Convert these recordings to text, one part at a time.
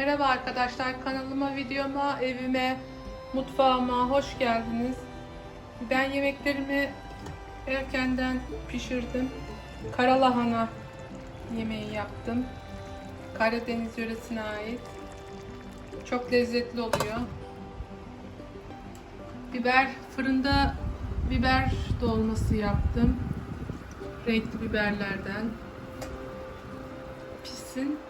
Merhaba arkadaşlar kanalıma, videoma, evime, mutfağıma hoş geldiniz. Ben yemeklerimi erkenden pişirdim. Karalahana yemeği yaptım. Karadeniz yöresine ait. Çok lezzetli oluyor. Biber fırında biber dolması yaptım. Renkli biberlerden. Pişsin.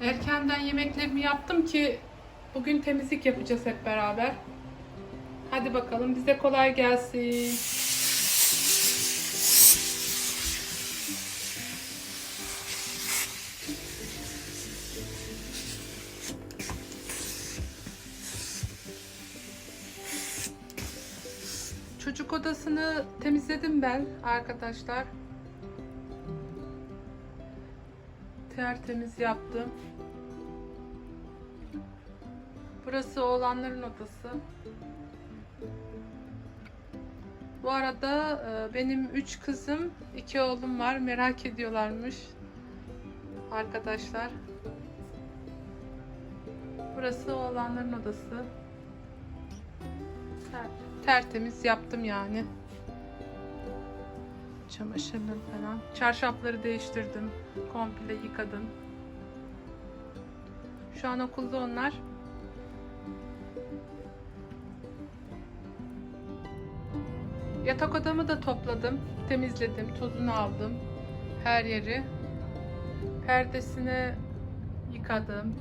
Erkenden yemeklerimi yaptım ki bugün temizlik yapacağız hep beraber. Hadi bakalım bize kolay gelsin. Çocuk odasını temizledim ben arkadaşlar. Tertemiz yaptım. Burası oğlanların odası. Bu arada e, benim üç kızım, iki oğlum var. Merak ediyorlarmış arkadaşlar. Burası oğlanların odası. Ter- tertemiz yaptım yani. Çamaşırları falan. Çarşafları değiştirdim. Komple yıkadım. Şu an okulda onlar. Yatak odamı da topladım. Temizledim. Tozunu aldım. Her yeri. Perdesini yıkadım.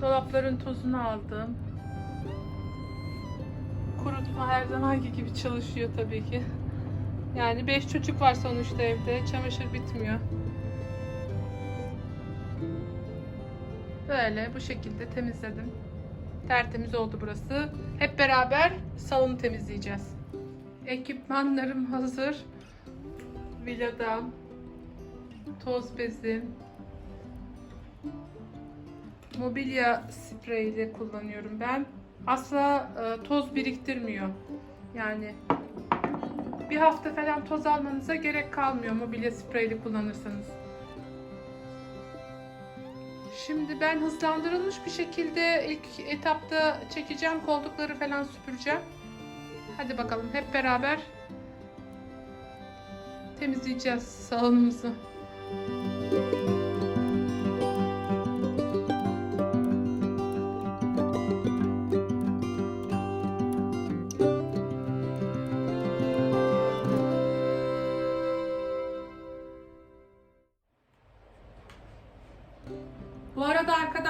Dolapların tozunu aldım. Kurutma her zamanki gibi çalışıyor tabii ki. Yani 5 çocuk var sonuçta evde. Çamaşır bitmiyor. Böyle bu şekilde temizledim. Tertemiz oldu burası. Hep beraber salonu temizleyeceğiz. Ekipmanlarım hazır. Villadam. Toz bezim. Mobilya spreyiyle kullanıyorum ben. Asla e, toz biriktirmiyor. Yani bir hafta falan toz almanıza gerek kalmıyor mobilya spreyli kullanırsanız. Şimdi ben hızlandırılmış bir şekilde ilk etapta çekeceğim koltukları falan süpüreceğim. Hadi bakalım hep beraber temizleyeceğiz salonumuzu.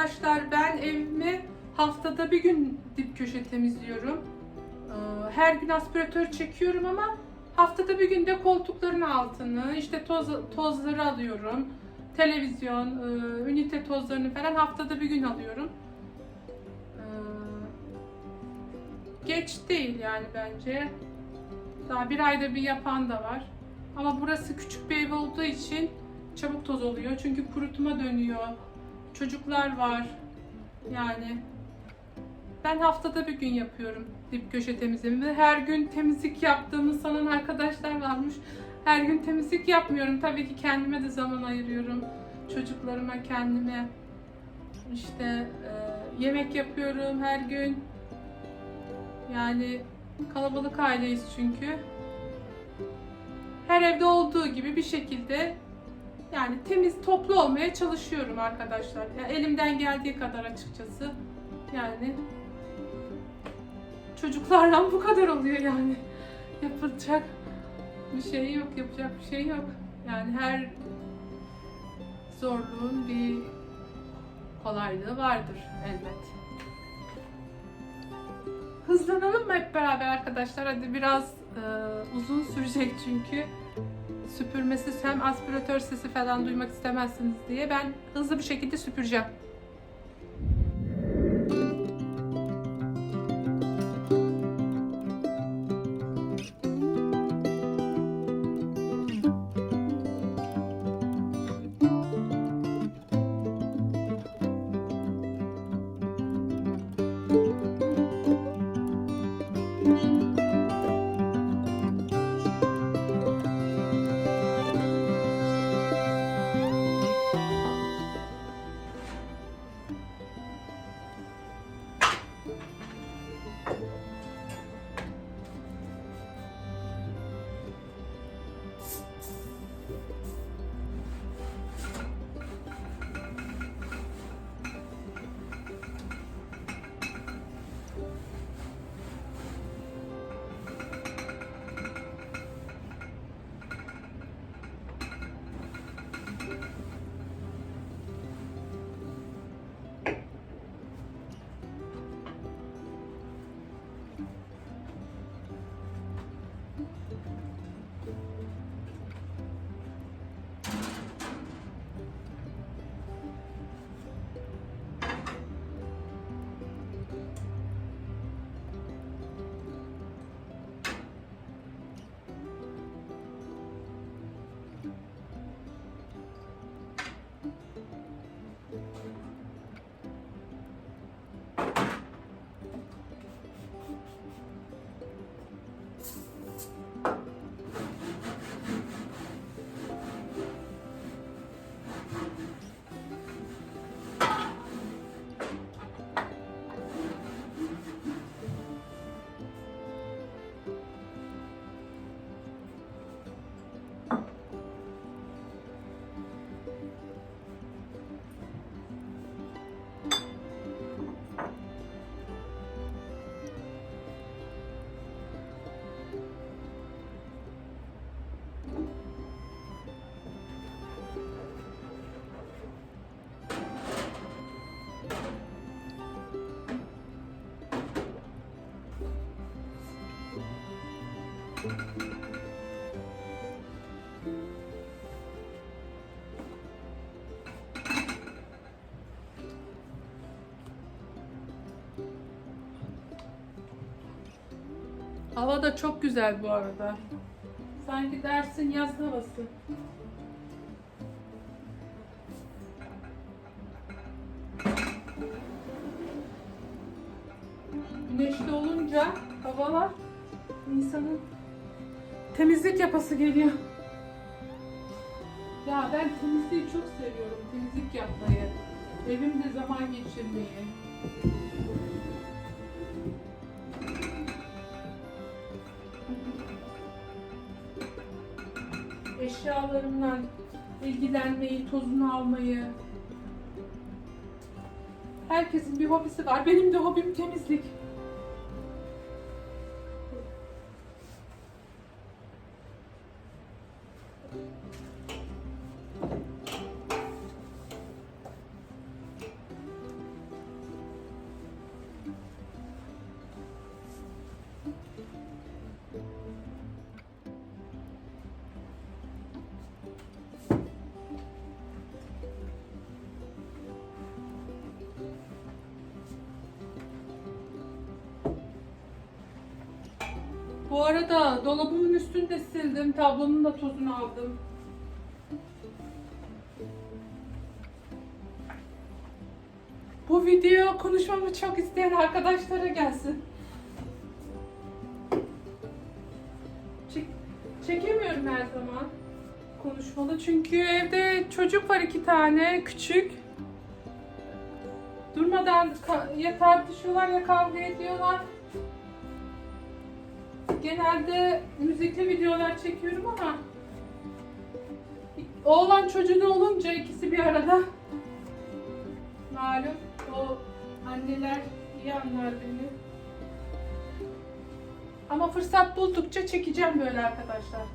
Arkadaşlar ben evimi haftada bir gün dip köşe temizliyorum. Ee, Her gün aspiratör çekiyorum ama haftada bir günde koltukların altını, işte toz, tozları alıyorum. Televizyon, e, ünite tozlarını falan haftada bir gün alıyorum. Ee, Geç değil yani bence. Daha bir ayda bir yapan da var. Ama burası küçük bir ev olduğu için çabuk toz oluyor. Çünkü kurutma dönüyor. Çocuklar var. Yani ben haftada bir gün yapıyorum dip köşe temizliğimi. Her gün temizlik yaptığımı sanan arkadaşlar varmış. Her gün temizlik yapmıyorum. Tabii ki kendime de zaman ayırıyorum. Çocuklarıma, kendime. İşte e, yemek yapıyorum her gün. Yani kalabalık aileyiz çünkü. Her evde olduğu gibi bir şekilde yani temiz, toplu olmaya çalışıyorum arkadaşlar. Yani elimden geldiği kadar açıkçası. Yani çocuklarla bu kadar oluyor yani. Yapılacak bir şey yok, yapacak bir şey yok. Yani her zorluğun bir kolaylığı vardır elbet. Hızlanalım mı hep beraber arkadaşlar? Hadi biraz e, uzun sürecek çünkü süpürmesi hem aspiratör sesi falan duymak istemezsiniz diye ben hızlı bir şekilde süpüreceğim. Hava da çok güzel bu arada. Sanki dersin yaz havası. Güneşli olunca havalar insanın temizlik yapası geliyor. Ya ben temizliği çok seviyorum. Temizlik yapmayı. Evimde zaman geçirmeyi. Eşyalarımla ilgilenmeyi, tozunu almayı. Herkesin bir hobisi var. Benim de hobim temizlik. Bu arada dolabımın üstünü de sildim. Tablonun da tozunu aldım. Bu video konuşmamı çok isteyen arkadaşlara gelsin. Çek- çekemiyorum her zaman konuşmalı çünkü evde çocuk var iki tane küçük. Durmadan ya tartışıyorlar ya kavga ediyorlar. Genelde müzikli videolar çekiyorum ama oğlan çocuğunu olunca ikisi bir arada malum o anneler iyi anlar beni. Ama fırsat buldukça çekeceğim böyle arkadaşlar.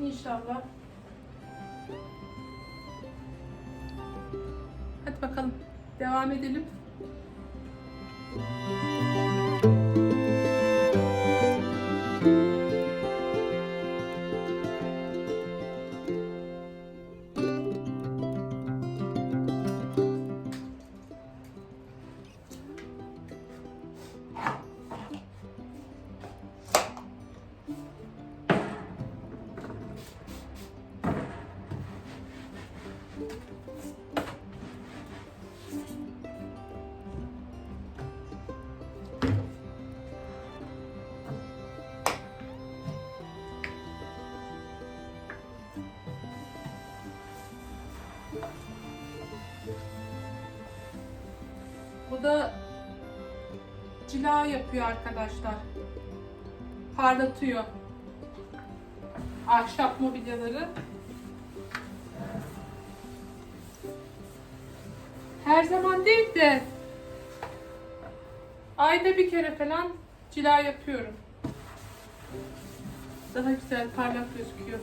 İnşallah. Hadi bakalım. Devam edelim. Bu da cila yapıyor arkadaşlar. Parlatıyor. Ahşap mobilyaları. Her zaman değil de ayda bir kere falan cila yapıyorum. Daha güzel parlak gözüküyor.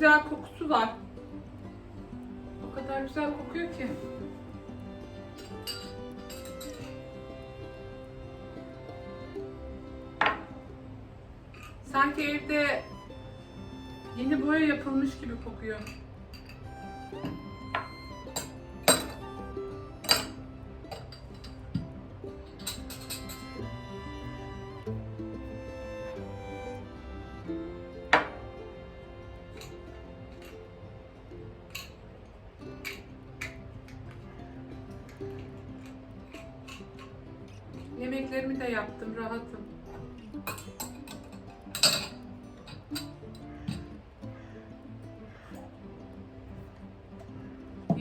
Güzel kokusu var. O kadar güzel kokuyor ki. Sanki evde yeni boya yapılmış gibi kokuyor.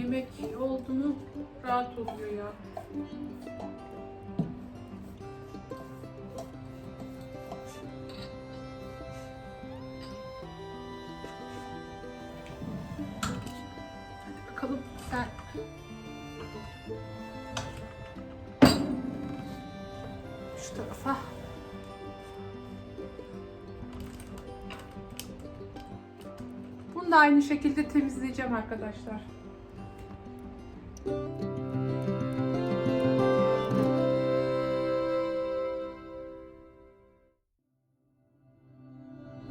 Yemek oldu mu rahat oluyor ya. Hadi bakalım sen. Şu tarafa. Bunu da aynı şekilde temizleyeceğim arkadaşlar.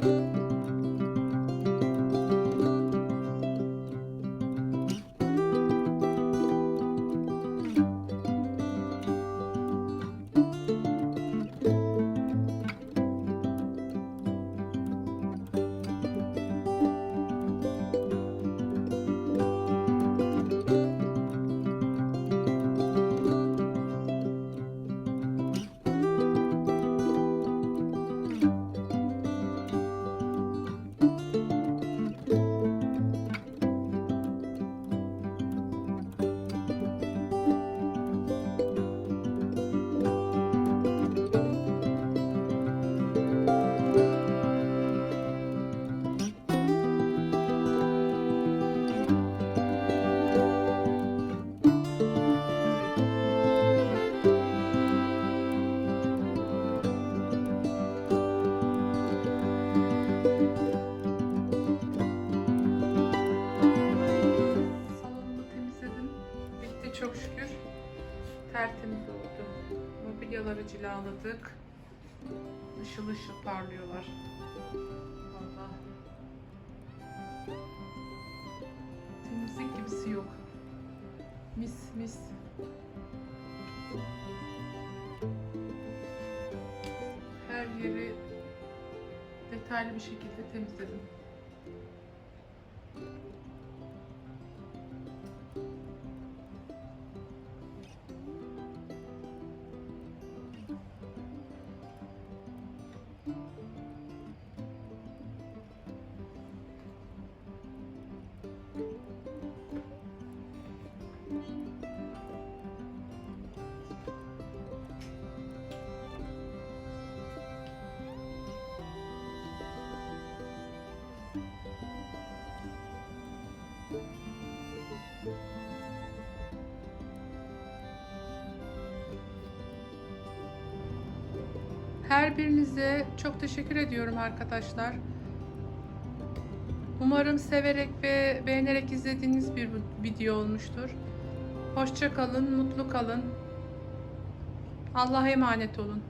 you Cilaladık. Işıl ışıl parlıyorlar. Vallahi. Temizlik gibisi yok. Mis mis. Her yeri detaylı bir şekilde temizledim. Her birinize çok teşekkür ediyorum arkadaşlar. Umarım severek ve beğenerek izlediğiniz bir video olmuştur. Hoşça kalın, mutlu kalın. Allah'a emanet olun.